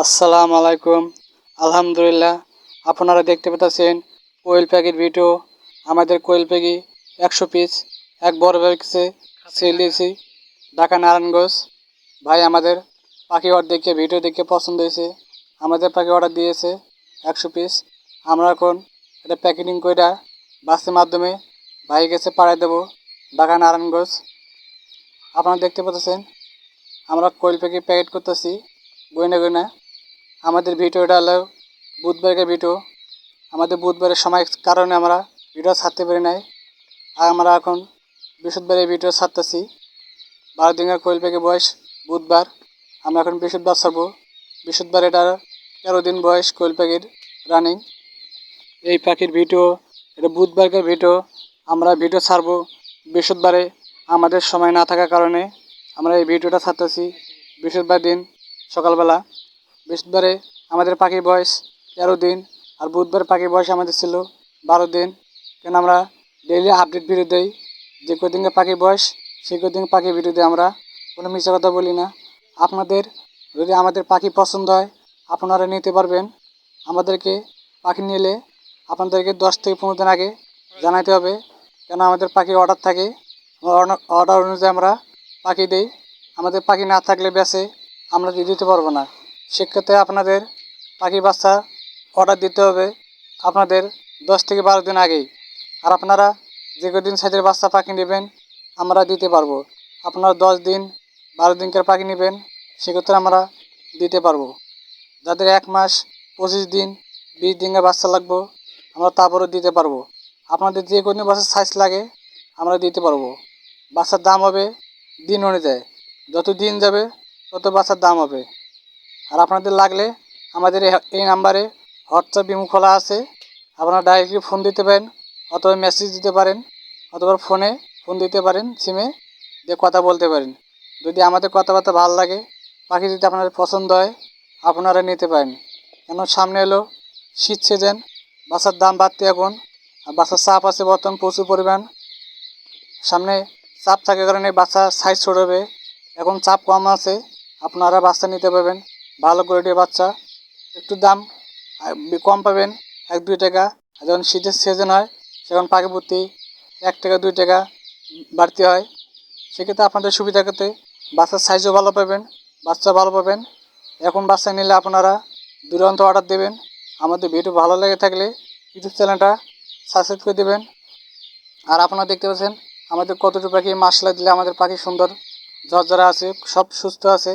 আসসালামু আলাইকুম। আলহামদুলিল্লাহ, আপনারা দেখতে পাচ্ছেন কোয়েল পাখির ভিডিও। আমাদের কোয়েল পাখি একশো পিস, এক বড় কাছে সেল দিয়েছি, ঢাকা নারায়ণগঞ্জ। ভাই, আমাদের পাখি অর্ডার দেখে, ভিডিও দেখে পছন্দ হয়েছে। আমাদের পাখি অর্ডার দিয়েছে একশো পিস। আমরা এখন এটা প্যাকেটিং করে বাসের মাধ্যমে ভাই কাছে পাড়ায় দেবো, ঢাকা নারায়ণগঞ্জ। আপনারা দেখতে পাচ্ছেন আমরা কোয়েল পাখি প্যাকেট করতেছি, গয়না গয়না। আমাদের ভিডিওটা হলো বুধবারের ভিডিও। আমাদের বুধবারের সময় কারণে আমরা ভিডিও ছাড়তে পারি নাই। আর আমরা এখন বৃহস্পতিবারে ভিডিও ছাড়তেছি। বারো দিনের কোয়েল পাখি বয়স বুধবার। আমরা এখন বৃহস্পতিবার ছাড়বো। বৃহস্পতিবার এটার তেরো দিন বয়স কোয়েল পাখির রানিং এই পাখির ভিডিও, এটা বুধবারের ভিডিও। আমরা ভিডিও ছাড়বো বৃহস্পতিবারে আমাদের সময় না থাকার কারণে। আমরা এই ভিডিওটা ছাড়তেছি বৃহস্পতিবার দিন সকালবেলা। বৃহস্পতিবারে আমাদের পাখির বয়স তেরো দিন আর বুধবার পাখির বয়স আমাদের ছিল বারো দিন। কেন আমরা ডেইলি আপডেট ভিডিও দিই? যে কদিনকে পাখির বয়স, সেই কদিন পাখির ভিডিও দিই আমরা। কোনো মিথ্যা কথা বলি না। আপনাদের, যদি আমাদের পাখি পছন্দ হয়, আপনারা নিতে পারবেন। আমাদেরকে পাখি নিলে আপনাদেরকে দশ থেকে পনেরো দিন আগে জানাতে হবে কেন আমাদের পাখির অর্ডার থাকে। অর্ডার অনুযায়ী আমরা পাখি দিই। আমাদের পাখি না থাকলে বেসে আমরা দিয়ে দিতে পারব না। সেক্ষেত্রে আপনাদের পাখি বাচ্চা অর্ডার দিতে হবে আপনাদের দশ থেকে বারো দিন আগেই। আর আপনারা যে কদিন সাইজের বাচ্চা পাখি নেবেন, আমরা দিতে পারব। আপনারা দশ দিন, বারো দিনকার পাখি নেবেন, সেক্ষেত্রে আমরা দিতে পারব। যাদের এক মাস, পঁচিশ দিন, বিশ দিনের বাচ্চা লাগবো, আমরা তারপরেও দিতে পারব। আপনাদের যে কোনো বাচ্চার সাইজ লাগে, আমরা দিতে পারব। বাচ্চার দাম হবে দিন অনুযায়ী। যত দিন যাবে, তত বাচ্চার দাম হবে। আর আপনাদের লাগলে আমাদের এই- নাম্বারে হোয়াটসঅ্যাপ বিমু খোলা আছে। আপনারা ডাইরেক্টলি ফোন দিতে পারেন অথবা মেসেজ দিতে পারেন অথবা ফোনে ফোন দিতে পারেন সিমে দিয়ে কথা বলতে পারেন। যদি আমাদের কথাবার্তা ভালো লাগে পাখি যদি আপনাদের পছন্দ হয়, আপনারা নিতে পারেন। কেন সামনে এলো শীত সিজন বাসার দাম বাড়তে এখন, আর বাসার চাপ আছে বর্তমান প্রচুর পরিমাণ। সামনে চাপ থাকার কারণে বাচ্চা সাইজ ছোট হবে, এখন চাপ কম আছে, আপনারা বাচ্চা নিতে পারবেন। ভালো কোয়ালিটির বাচ্চা, একটু দাম কম পাবেন এক দুই টাকা। যখন শীতের সিজন হয়, সেখন পাখি প্রতি এক টাকা, দুই টাকা বাড়তি হয়। সেক্ষেত্রে আপনাদের সুবিধা ক্ষেত্রে বাচ্চার সাইজও ভালো পাবেন, বাচ্চা ভালো পাবেন। এখন বাচ্চা নিলে আপনারা দুরন্ত অর্ডার দেবেন। আমাদের ভিডিও ভালো লেগে থাকলে ইউটিউব চ্যানেলটা সাবস্ক্রাইব করে দেবেন। আর আপনারা দেখতে পাচ্ছেন, আমাদের কতটুকু পাখি মাসলা দিলে আমাদের পাখি সুন্দর, ঝরঝরা আছে, সব সুস্থ আছে।